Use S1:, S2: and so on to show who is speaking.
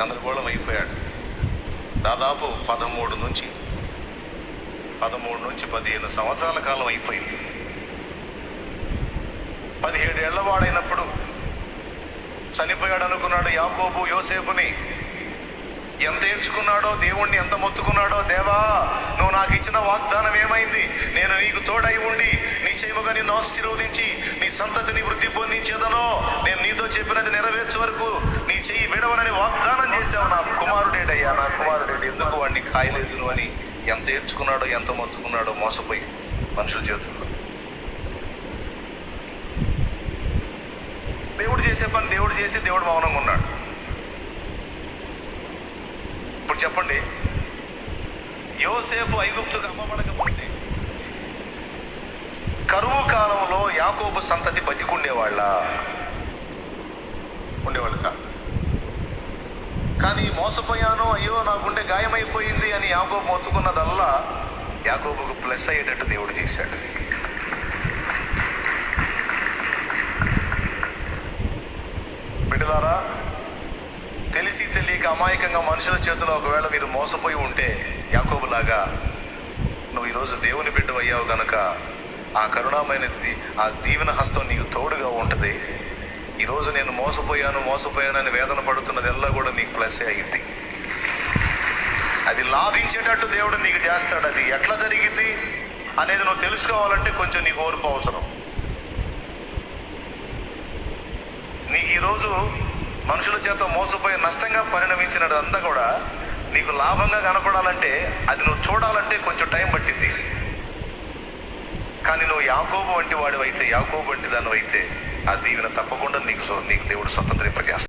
S1: గందరగోళం అయిపోయాడు. దాదాపు పదమూడు నుంచి పదమూడు నుంచి పదిహేను సంవత్సరాల కాలం అయిపోయింది. పదిహేడు ఏళ్ళవాడైనప్పుడు చనిపోయాడు అనుకున్నాడు యాకోబు యోసేపుని. ఎంత ఏడ్చుకున్నాడో దేవుణ్ణి ఎంత మొత్తుకున్నాడో దేవా నువ్వు నాకు ఇచ్చిన వాగ్దానం ఏమైంది? నేను నీకు తోడై ఉండి నిశ్చయముగా నిన్ను ఆశీర్వదించి నీ సంతతిని వృద్ధి పొందించేదనో నేను నీతో చెప్పినది నెరవేర్చే వరకు నా నా కుమారుడు ఎందుకు వాడిని కాయలేదు అని ఎంత ఏడ్చుకున్నాడో ఎంత మొత్తుకున్నాడో మోసపోయి మనుషుల చేతుల్లో దేవుడు చేసే పని దేవుడు చేసి దేవుడు మౌనంగా ఉన్నాడు. ఇప్పుడు చెప్పండి యోసేపు ఐగుప్తుకు అమ్మబడకపోతే కరువు కాలంలో యాకోబు సంతతి బతికుండేవాళ్ళ? ఉండేవాళ్ళు కాదు. మోసపోయాను అయ్యో నా గుండె గాయమైపోయింది అని యాకోబు మొత్తుకున్నదల్లా యాకోబుకు ప్లస్ అయ్యేటట్టు దేవుడు చేశాడు. బిడ్డలారా తెలిసి తెలియక అమాయకంగా మనుషుల చేతిలో ఒకవేళ మీరు మోసపోయి ఉంటే యాకోబులాగా నువ్వు ఈరోజు దేవుని బిడ్డ అయ్యావు ఆ కరుణామైన ఆ దీవెన హస్తం నీకు తోడు మోసపోయాను మోసపోయానని వేదన పడుతున్నదెల్లా కూడా నీకు ప్లస్ అయ్యింది అది లాభించేటట్టు దేవుడు నీకు చేస్తాడు అది. ఎట్లా జరిగింది అనేది నువ్వు తెలుసుకోవాలంటే కొంచెం నీకు ఓర్పు అవసరం. నీకు ఈరోజు మనుషుల చేత మోసపోయి నష్టంగా పరిణమించినది అంతా కూడా నీకు లాభంగా కనపడాలంటే అది నువ్వు చూడాలంటే కొంచెం టైం పట్టింది కానీ నువ్వు యాకోబు వంటి వాడివైతే యాకోబు వంటి దానివైతే ఆ దీవెన తప్పకుండా నీకు నీకు దేవుడు స్వతంత్రింపజేస్తాడు.